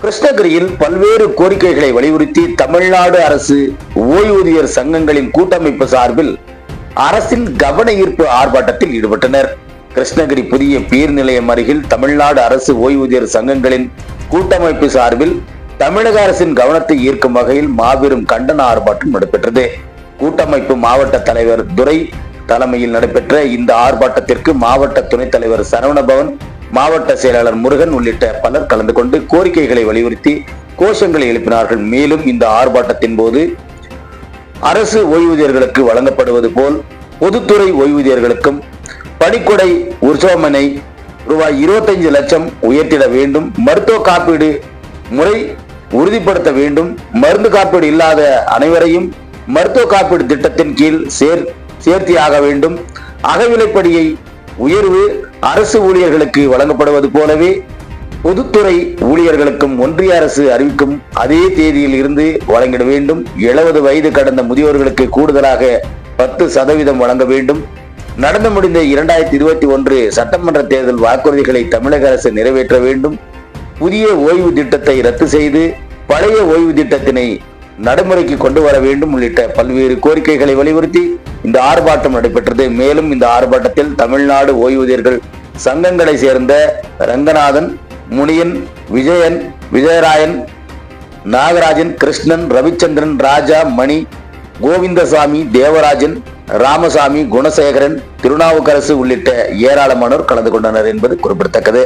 கிருஷ்ணகிரியில் பல்வேறு கோரிக்கைகளை வலியுறுத்தி தமிழ்நாடு அரசு ஓய்வூதியர் சங்கங்களின் கூட்டமைப்பு சார்பில் அரசின் கவன ஈர்ப்பு ஆர்ப்பாட்டத்தில் ஈடுபட்டனர். கிருஷ்ணகிரி புதிய பீர் நிலையம் அருகில் தமிழ்நாடு அரசு ஓய்வூதியர் சங்கங்களின் கூட்டமைப்பு சார்பில் தமிழக அரசின் கவனத்தை ஈர்க்கும் வகையில் மாபெரும் கண்டன ஆர்ப்பாட்டம் நடைபெற்றது. கூட்டமைப்பு மாவட்ட தலைவர் துரை தலைமையில் நடைபெற்ற இந்த ஆர்ப்பாட்டத்திற்கு மாவட்ட துணைத் தலைவர் சரவணபவன் மாவட்ட செயலாளர் முருகன் உள்ளிட்ட பலர் கலந்து கொண்டு கோரிக்கைகளை வலியுறுத்தி கோஷங்களை எழுப்பினார்கள். மேலும் இந்த ஆர்ப்பாட்டத்தின் போது அரசு ஓய்வூதியர்களுக்கு வழங்கப்படுவது போல் பொதுத்துறை ஓய்வூதியர்களுக்கும் பணிக்கொடை உற்சவமனை ரூபாய் 25 லட்சம் உயர்த்திட வேண்டும். மருத்துவ காப்பீடு முறை உறுதிப்படுத்த வேண்டும். மருந்து காப்பீடு இல்லாத அனைவரையும் மருத்துவ காப்பீடு திட்டத்தின் கீழ் சேர் சேர்த்தியாக வேண்டும். அகவிலைப்படியை உயர்வு அரசு ஊழியர்களுக்கு வழங்கப்படுவது போலவே பொதுத்துறை ஊழியர்களுக்கும் ஒன்றிய அரசு அறிவிக்கும் அதே தேதியில் இருந்து வழங்கிட வேண்டும். எழுபது வயது கடந்த முதியோர்களுக்கு கூடுதலாக பத்து சதவீதம் வழங்க வேண்டும். நடந்து முடிந்த இரண்டாயிரத்தி இருபத்தி ஒன்று சட்டமன்ற தேர்தல் வாக்குறுதிகளை தமிழக அரசு நிறைவேற்ற வேண்டும். புதிய ஓய்வு திட்டத்தை ரத்து செய்து பழைய ஓய்வு திட்டத்தினை நடைமுறைக்கு கொண்டு வர வேண்டும் உள்ளிட்ட பல்வேறு கோரிக்கைகளை வலியுறுத்தி இந்த ஆர்ப்பாட்டம் நடைபெற்றது. மேலும் இந்த ஆர்ப்பாட்டத்தில் தமிழ்நாடு ஓய்வூதியர்கள் சங்கங்களை சேர்ந்த ரங்கநாதன் முனியன் விஜயன் விஜயராயன் நாகராஜன் கிருஷ்ணன் ரவிச்சந்திரன் ராஜா மணி கோவிந்தசாமி தேவராஜன் ராமசாமி குணசேகரன் திருநாவுக்கரசு உள்ளிட்ட ஏராளமானோர் கலந்து கொண்டனர் என்பது குறிப்பிடத்தக்கது.